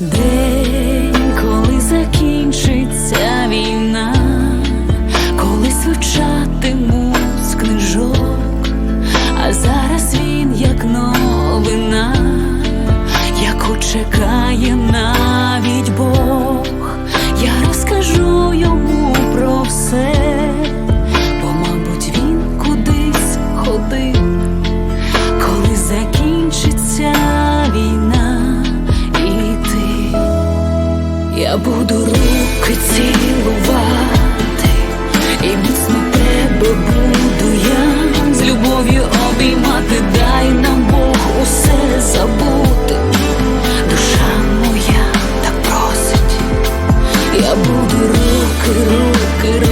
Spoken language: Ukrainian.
День, коли закінчиться війна, коли звучатимуть книжок, а зараз він, як новина, яку чекає. Я буду руки цілувати, і міцно тебе буду я з любов'ю обіймати, дай нам Бог усе забути. Душа моя так просить, я буду руки, руки, руки.